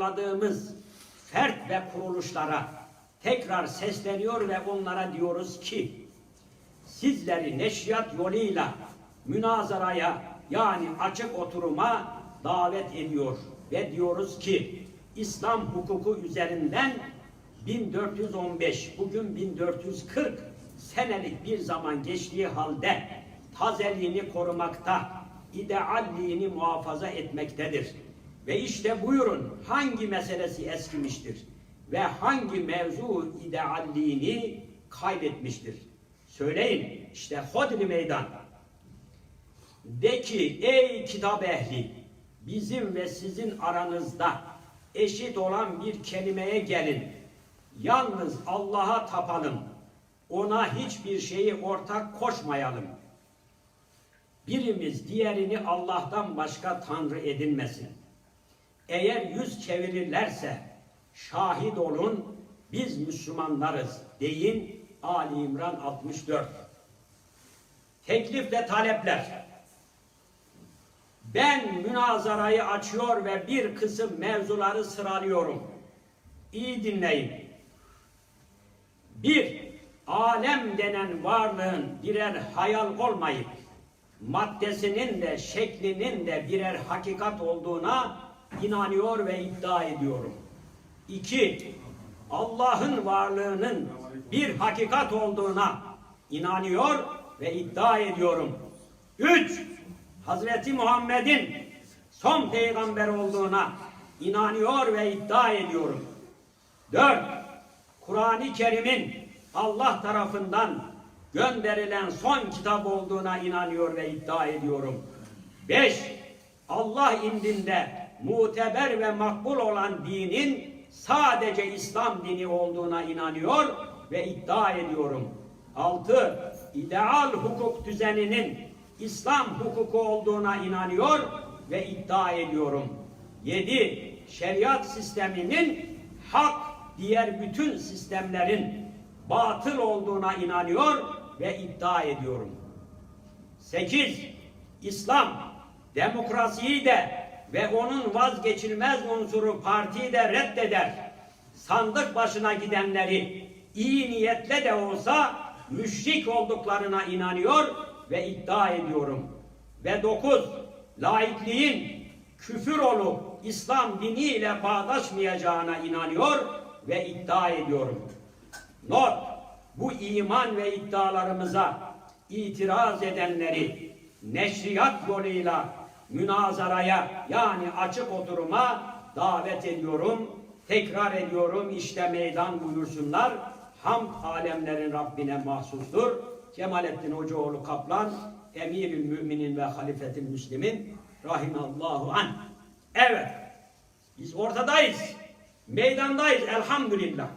Anladığımız fert ve kuruluşlara tekrar sesleniyor ve onlara diyoruz ki sizleri neşriyat yoluyla münazaraya yani açık oturuma davet ediyor ve diyoruz ki İslam hukuku üzerinden 1415 bugün 1440 senelik bir zaman geçtiği halde tazeliğini korumakta, idealliğini muhafaza etmektedir. Ve işte buyurun hangi meselesi eskimiştir ve hangi mevzu idealliğini kaybetmiştir. Söyleyin işte hodri meydan. De ki ey kitap ehli bizim ve sizin aranızda eşit olan bir kelimeye gelin. Yalnız Allah'a tapalım. Ona hiçbir şeyi ortak koşmayalım. Birimiz diğerini Allah'tan başka tanrı edinmesin. Eğer yüz çevirirlerse şahit olun biz Müslümanlarız deyin Ali İmran 64. Teklif ve talepler. Ben münazarayı açıyor ve bir kısım mevzuları sıralıyorum. İyi dinleyin. Bir, alem denen varlığın birer hayal olmayıp maddesinin de şeklinin de birer hakikat olduğuna inanıyor ve iddia ediyorum. İki, Allah'ın varlığının bir hakikat olduğuna inanıyor ve iddia ediyorum. Üç, Hazreti Muhammed'in son peygamber olduğuna inanıyor ve iddia ediyorum. Dört, Kur'an-ı Kerim'in Allah tarafından gönderilen son kitap olduğuna inanıyor ve iddia ediyorum. Beş, Allah indinde muteber ve makbul olan dinin sadece İslam dini olduğuna inanıyor ve iddia ediyorum. Altı, ideal hukuk düzeninin İslam hukuku olduğuna inanıyor ve iddia ediyorum. Yedi, şeriat sisteminin hak diğer bütün sistemlerin batıl olduğuna inanıyor ve iddia ediyorum. Sekiz, İslam demokrasiyi de ve onun vazgeçilmez unsuru partiyi de reddeder. Sandık başına gidenleri iyi niyetle de olsa müşrik olduklarına inanıyor ve iddia ediyorum. Ve dokuz, laikliğin küfür olup İslam diniyle bağdaşmayacağına inanıyor ve iddia ediyorum. Not, bu iman ve iddialarımıza itiraz edenleri neşriyat yoluyla münazaraya yani açık oturuma davet ediyorum. Tekrar ediyorum işte meydan buyursunlar. Hamd alemlerin Rabbine mahsustur. Cemalettin Hocaoğlu Kaplan, Emirül Müminin ve Halifetil Müslimin Rahimallahu an. Evet, biz ortadayız, meydandayız elhamdülillah.